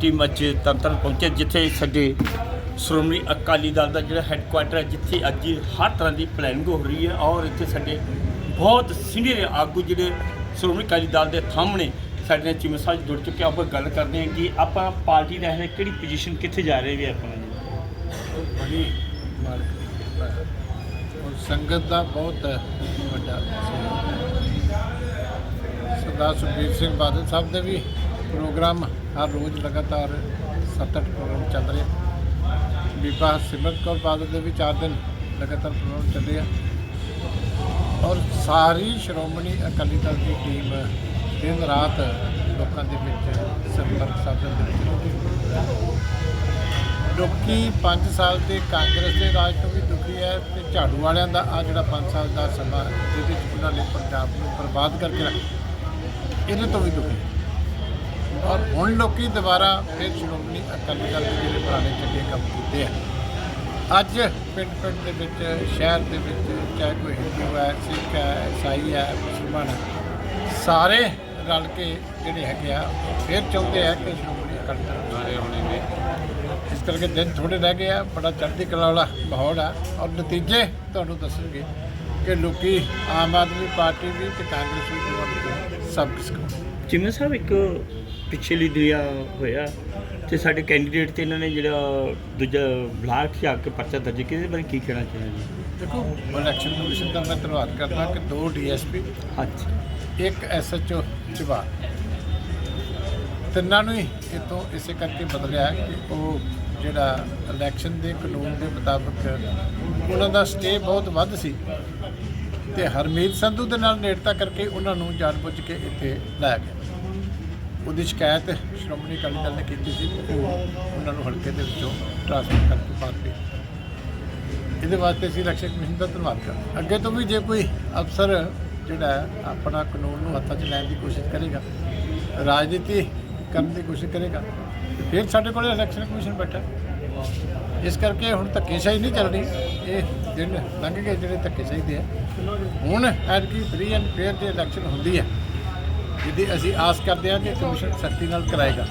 Team ਅੱਜ ਤੰਤਰ ਪਹੁੰਚੇ, ਜਿੱਥੇ ਸਾਡੇ ਸ਼੍ਰੋਮਣੀ ਅਕਾਲੀ ਦਲ ਦਾ ਜਿਹੜਾ ਹੈੱਡਕੁਆਟਰ ਹੈ, ਜਿੱਥੇ ਅੱਜ ਹਰ ਤਰ੍ਹਾਂ ਦੀ ਪਲੈਨਿੰਗ ਹੋ ਰਹੀ ਹੈ ਔਰ ਇੱਥੇ ਸਾਡੇ ਬਹੁਤ ਸੀਨੀਅਰ ਆਗੂ ਜਿਹੜੇ ਸ਼੍ਰੋਮਣੀ ਅਕਾਲੀ ਦਲ ਦੇ ਸਾਹਮਣੇ ਸਾਡੇ ਨਾਲ ਚਿਮਾ ਸਾਹਿਬ ਜੁੜ ਚੁੱਕੇ ਆਪਾਂ ਗੱਲ ਕਰਦੇ ਹਾਂ ਕਿ ਆਪਾਂ ਪਾਰਟੀ ਦਾ ਹੈ ਕਿਹੜੀ ਪੋਜੀਸ਼ਨ ਕਿੱਥੇ ਜਾ ਰਹੇ ਵੀ ਆਪਾਂ ਜੀ? ਬੜੀ ਮਾਰਕ ਔਰ ਸੰਗਤ ਦਾ ਬਹੁਤ ਵੱਡਾ ਸਰਦਾਰ ਸੁਖਬੀਰ ਸਿੰਘ ਬਾਦਲ ਸਾਹਿਬ ਦੇ ਵੀ ਪ੍ਰੋਗਰਾਮ ਹਰ ਰੋਜ਼ ਲਗਾਤਾਰ ਸੱਤ ਅੱਠ ਪ੍ਰੋਗਰਾਮ ਚੱਲ ਰਹੇ ਬੀਬਾ ਸਿਮਰਤ ਕੌਰ ਬਾਦਲ ਦੇ ਵੀ ਚਾਰ ਦਿਨ ਲਗਾਤਾਰ ਪ੍ਰੋਗਰਾਮ ਚੱਲੇ ਆ। ਔਰ ਸਾਰੀ ਸ਼੍ਰੋਮਣੀ ਅਕਾਲੀ ਦਲ ਦੀ ਟੀਮ ਦਿਨ ਰਾਤ ਲੋਕਾਂ ਦੇ ਵਿੱਚ ਸੰਪਰਕ ਸਾਧਨ ਦੇ ਵਿੱਚ ਲੱਗੀ ਲੋਕੀ 5 ਸਾਲ ਦੇ ਕਾਂਗਰਸ ਦੇ ਰਾਜ ਤੋਂ ਵੀ ਦੁਖੀ ਹੈ ਤੇ ਝਾੜੂ ਵਾਲਿਆਂ ਦਾ ਆ ਜਿਹੜਾ 5 ਸਾਲ ਦਾ ਸਮਾਂ ਜਿਹਦੇ ਵਿੱਚ ਉਹਨਾਂ ਨੇ ਪੰਜਾਬ ਨੂੰ ਬਰਬਾਦ ਕਰਕੇ ਰੱਖਿਆ ਇਹਦੇ ਤੋਂ ਵੀ ਦੁਖੀ ਹੈ। ਔਰ ਹੁਣ ਲੋਕੀ ਦੁਬਾਰਾ ਫਿਰ ਸ਼੍ਰੋਮਣੀ ਅਕਾਲੀ ਦਲ ਦੇ ਜਿਹੜੇ ਪੁਰਾਣੇ ਚੰਗੇ ਕੰਮ ਕੀਤੇ ਆ। ਅੱਜ ਪਿੰਡ ਪਿੰਡ ਦੇ ਵਿੱਚ, ਸ਼ਹਿਰ ਦੇ ਵਿੱਚ, ਚਾਹੇ ਕੋਈ ਹਿੰਦੂ ਹੈ, ਸਿੱਖ ਹੈ, ਈਸਾਈ ਹੈ, ਮੁਸਲਮਾਨ ਹੈ, ਸਾਰੇ ਰਲ ਕੇ ਜਿਹੜੇ ਹੈਗੇ ਆ, ਉਹ ਫਿਰ ਚਾਹੁੰਦੇ ਆ ਕਿ ਸ਼੍ਰੋਮਣੀ ਅਕਾਲੀ ਦਲ ਸਾਰੇ ਹੋਣੇ ਨੇ। ਇਸ ਕਰਕੇ ਦਿਨ ਥੋੜੇ ਰਹਿ ਗਏ ਆ, ਬੜਾ ਚੜ੍ਹਦੀ ਕਲਾ ਵਾਲਾ ਮਾਹੌਲ ਆ। ਔਰ ਨਤੀਜੇ ਤੁਹਾਨੂੰ ਦੱਸਣਗੇ ਕਿ ਲੋਕੀ ਆਮ ਆਦਮੀ ਪਾਰਟੀ ਵੀ ਤੇ ਕਾਂਗਰਸ ਵੀ ਸਭ ਕਿਸ ਕੋ ਚਿਮਾ ਸਾਹਿਬ, ਇੱਕ ਪਿਛਲੀ ਦਿਆ ਹੋਇਆ ਤੇ ਸਾਡੇ ਕੈਂਡੀਡੇਟ ਤੇ ਇਹਨਾਂ ਨੇ ਜਿਹੜਾ ਦੂਜਾ ਬਲਾਕ 'ਚ ਆ ਕੇ ਪਰਚਾ ਦਰਜ ਕੀਤਾ ਇਹਦੇ ਬਾਰੇ ਕੀ ਕਹਿਣਾ ਚਾਹੁੰਦੇ ਜੀ ਦੇਖੋ ਇਲੈਕਸ਼ਨ ਕਮਿਸ਼ਨ ਦਾ ਮੈਂ ਧੰਨਵਾਦ ਕਰਦਾ ਕਿ ਦੋ ਡੀਐਸਪੀ ਹਾਂਜੀ ਇੱਕ ਐਸਐਚਓ ਚਵਾ ਤਿੰਨਾਂ ਨੂੰ ਹੀ ਇਤੋਂ ਇਸੇ ਕਰਕੇ ਬਦਲਿਆ ਹੈ ਕਿ ਉਹ ਜਿਹੜਾ ਇਲੈਕਸ਼ਨ ਦੇ ਕਾਨੂੰਨ ਦੇ ਮੁਤਾਬਕ ਉਹਨਾਂ ਦਾ ਸਟੇ ਬਹੁਤ ਵੱਧ ਸੀ ਤੇ ਹਰਮੀਤ ਸੰਧੂ ਦੇ ਨਾਲ ਨੇੜਤਾ ਕਰਕੇ ਉਹਨਾਂ ਨੂੰ ਜਾਣਬੁੱਝ ਕੇ ਇੱਥੇ ਲਾਇਆ ਗਿਆ ਉਹਦੀ ਸ਼ਿਕਾਇਤ ਸ਼੍ਰੋਮਣੀ ਅਕਾਲੀ ਦਲ ਨੇ ਕੀਤੀ ਸੀ ਕਿ ਉਹ ਉਹਨਾਂ ਨੂੰ ਹਲਕੇ ਦੇ ਵਿੱਚੋਂ ਟ੍ਰਾਂਸਫਰ ਕਰਕੇ ਬਾਹਰ ਭੇਜ ਇਹਦੇ ਵਾਸਤੇ ਅਸੀਂ ਇਲੈਕਸ਼ਨ ਕਮਿਸ਼ਨ ਦਾ ਧੰਨਵਾਦ ਕਰਦੇ ਅੱਗੇ ਤੋਂ ਵੀ ਜੇ ਕੋਈ ਅਫਸਰ ਜਿਹੜਾ ਆਪਣਾ ਕਾਨੂੰਨ ਨੂੰ ਹੱਥਾਂ 'ਚ ਲੈਣ ਦੀ ਕੋਸ਼ਿਸ਼ ਕਰੇਗਾ, ਰਾਜਨੀਤੀ ਕਰਨ ਦੀ ਕੋਸ਼ਿਸ਼ ਕਰੇਗਾ ਫਿਰ ਸਾਡੇ ਕੋਲ ਇਲੈਕਸ਼ਨ ਕਮਿਸ਼ਨ ਬੈਠਾ ਇਸ ਕਰਕੇ ਹੁਣ ਧੱਕੇਸ਼ਾਹੀ ਨਹੀਂ ਚੱਲਣੀ ਇਹ ਦਿਨ ਲੰਘ ਗਏ ਜਿਹੜੇ ਧੱਕੇਸ਼ਾਹੀ ਦੇ ਆ। ਹੁਣ ਐਤਕੀ ਫ੍ਰੀ ਐਂਡ ਫੇਅਰ ਜੇ ਇਲੈਕਸ਼ਨ ਹੁੰਦੀ ਹੈ ਜਿਹਦੀ ਅਸੀਂ ਆਸ ਕਰਦੇ ਹਾਂ ਕਿ ਕਮਿਸ਼ਨ ਸਖਤੀ ਨਾਲ ਕਰਾਏਗਾ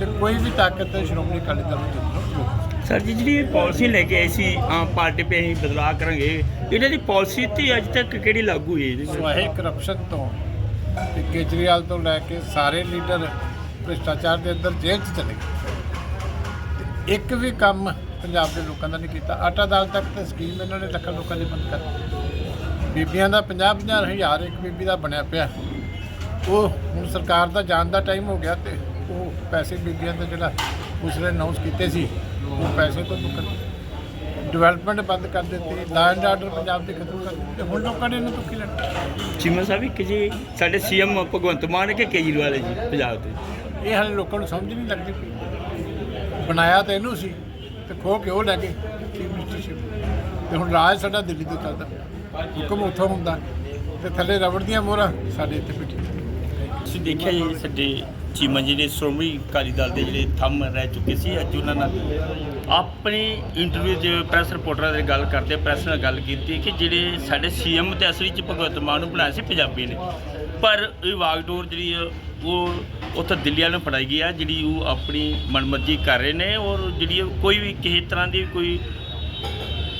ਤੇ ਕੋਈ ਵੀ ਤਾਕਤ ਸ਼੍ਰੋਮਣੀ ਅਕਾਲੀ ਦਲ ਨੂੰ। ਸਰ ਜੀ ਜਿਹੜੀ ਇਹ ਪਾਲਿਸੀ ਲੈ ਕੇ ਆਏ ਸੀ ਆਮ ਪਾਰਟੀ 'ਤੇ ਅਸੀਂ ਬਦਲਾਅ ਕਰਾਂਗੇ ਇਹਨਾਂ ਦੀ ਪਾਲਿਸੀ ਤੇ ਅੱਜ ਤੱਕ ਕਿਹੜੀ ਲਾਗੂ ਹੋਈ ਹੈ ਇਹਦੇ? ਸਵਾਹੇ ਕਰਪਸ਼ਨ ਤੋਂ ਤੇ ਕੇਜਰੀਵਾਲ ਤੋਂ ਲੈ ਕੇ ਸਾਰੇ ਲੀਡਰ ਭ੍ਰਿਸ਼ਟਾਚਾਰ ਦੇ ਅੰਦਰ ਜੇਲ੍ਹ 'ਚ ਚਲੇ ਗਏ ਇੱਕ ਵੀ ਕੰਮ ਪੰਜਾਬ ਦੇ ਲੋਕਾਂ ਦਾ ਨਹੀਂ ਕੀਤਾ ਆਟਾ ਦਾਲ ਤੱਕ ਤੇ ਸਕੀਮ ਇਹਨਾਂ ਨੇ ਲੱਖਾਂ ਲੋਕਾਂ ਦੀ ਬੰਦ ਕਰ ਦਿੱਤੀ। ਬੀਬੀਆਂ ਦਾ 50 50 ਹਜ਼ਾਰ ਇੱਕ ਬੀਬੀ ਦਾ ਬਣਿਆ ਪਿਆ ਉਹ ਹੁਣ ਸਰਕਾਰ ਦਾ ਜਾਣ ਦਾ ਟਾਈਮ ਹੋ ਗਿਆ ਤੇ ਉਹ ਪੈਸੇ ਬੀਬੀਆਂ ਦਾ ਜਿਹੜਾ ਉਸਨੇ ਅਨਾਉਂਸ ਕੀਤੇ ਸੀ ਉਹ ਪੈਸੇ ਤੋਂ ਮੁੱਕਰ ਡਿਵੈਲਪਮੈਂਟ ਬੰਦ ਕਰ ਦਿੱਤੀ ਲਾ ਐਂਡ ਆਰਡਰ ਪੰਜਾਬ ਦੇ ਖਤਮ ਕਰ ਦਿੱਤੇ ਹੁਣ ਲੋਕਾਂ ਨੇ ਇਹਨੂੰ ਤੁੱਕੀ ਲੈਣਾ ਚੀਮਾ ਸਾਹਿਬ ਇੱਕ ਜੀ ਸਾਡੇ ਸੀਐਮ ਭਗਵੰਤ ਮਾਨ ਕਿ ਕੇਜਰੀਵਾਲ ਹੈ ਜੀ ਪੰਜਾਬ ਦੇ? ਇਹ ਹਾਲੇ ਲੋਕਾਂ ਨੂੰ ਸਮਝ ਨਹੀਂ ਲੱਗਦੀ ਬਣਾਇਆ ਤਾਂ ਇਹਨੂੰ ਸੀ ਤੇ ਖੋ ਕੇ ਉਹ ਲੈ ਗਏ ਚੀਫ ਮਿਨਿਸਟਰਸ਼ਿਪ ਤੇ ਹੁਣ ਰਾਜ ਸਾਡਾ ਦਿੱਲੀ ਤੋਂ ਚੱਲਦਾ ਹੁਕਮ ਉੱਥੋਂ ਹੁੰਦਾ। ਤੇ ਥੱਲੇ ਰਬੜ ਦੀਆਂ ਮੋਹਰਾਂ ਸਾਡੇ ਇੱਥੇ ਪਿੱਠੀ ਤੁਸੀਂ ਦੇਖਿਆ ਜੀ ਸਾਡੇ ਚੀਮਾ ਜਿਹੜੇ ਸ਼੍ਰੋਮਣੀ ਅਕਾਲੀ ਦਲ ਦੇ ਜਿਹੜੇ ਥੰਮ ਰਹਿ ਚੁੱਕੇ ਸੀ ਅੱਜ ਉਹਨਾਂ ਨਾਲ ਆਪਣੀ ਇੰਟਰਵਿਊ 'ਚ ਪ੍ਰੈਸ ਰਿਪੋਰਟਰਾਂ ਦੇ ਗੱਲ ਕਰਦੇ ਪ੍ਰੈਸ ਨਾਲ ਗੱਲ ਕੀਤੀ ਕਿ ਜਿਹੜੇ ਸਾਡੇ ਸੀਐਮ ਤੇ ਅਸਲੀ 'ਚ ਭਗਵੰਤ ਮਾਨ ਨੂੰ ਬਣਾਇਆ ਸੀ ਪੰਜਾਬੀ ਨੇ। ਪਰ ਇਹ ਵਾਗਡੋਰ ਜਿਹੜੀ ਆ, ਉਹ ਉੱਥੇ ਦਿੱਲੀ ਵਾਲਿਆਂ ਨੂੰ ਫੜਾਈ ਗਈ ਆ ਜਿਹੜੀ ਉਹ ਆਪਣੀ ਮਨਮਰਜ਼ੀ ਕਰ ਰਹੇ ਨੇ ਔਰ ਜਿਹੜੀ ਉਹ ਕੋਈ ਵੀ ਕਿਸੇ ਤਰ੍ਹਾਂ ਦੀ ਕੋਈ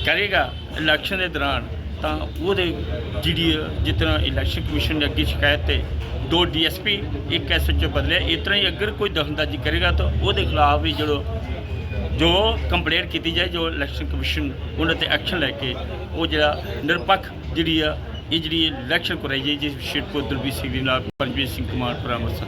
ਕਰੇਗਾ ਇਲੈਕਸ਼ਨ ਦੇ ਦੌਰਾਨ ਤਾਂ ਉਹਦੇ ਜਿਹੜੀ ਜਿਤਨਾ ਇਲੈਕਸ਼ਨ ਕਮਿਸ਼ਨ ਨੇ ਅੱਗੇ ਸ਼ਿਕਾਇਤ ਤੇ ਦੋ ਡੀਐਸਪੀ, ਇੱਕ ਐਸਐਚਓ ਬਦਲਿਆ, ਇਸ ਤਰ੍ਹਾਂ ਹੀ ਅਗਰ ਕੋਈ ਦਖਲਅੰਦਾਜ਼ੀ ਕਰੇਗਾ ਤਾਂ ਉਹਦੇ ਖਿਲਾਫ ਵੀ ਜਿਹੜੋ ਜੋ ਕੰਪਲੇਂਟ ਕੀਤੀ ਜਾਏ, ਜੋ ਇਲੈਕਸ਼ਨ ਕਮਿਸ਼ਨ ਉਹਨਾਂ ਤੇ ਐਕਸ਼ਨ ਲੈ ਕੇ ਉਹ ਜਿਹੜਾ ਨਿਰਪੱਖ ਜਿਹੜੀ ਆ, ਇਹ ਜਿਹੜੀ ਇਲੈਕਸ਼ਨ ਕਰਾਈ ਜਾਏ, ਜਿਸ ਸ਼ਿਰਕੋ ਦਲਬੀਰ ਸਿੰਘ ਦੇ ਨਾਲ, ਪਰਮਜੀਤ ਸਿੰਘ ਕੁਮਾਰ, ਪਰਾਮਰਸ਼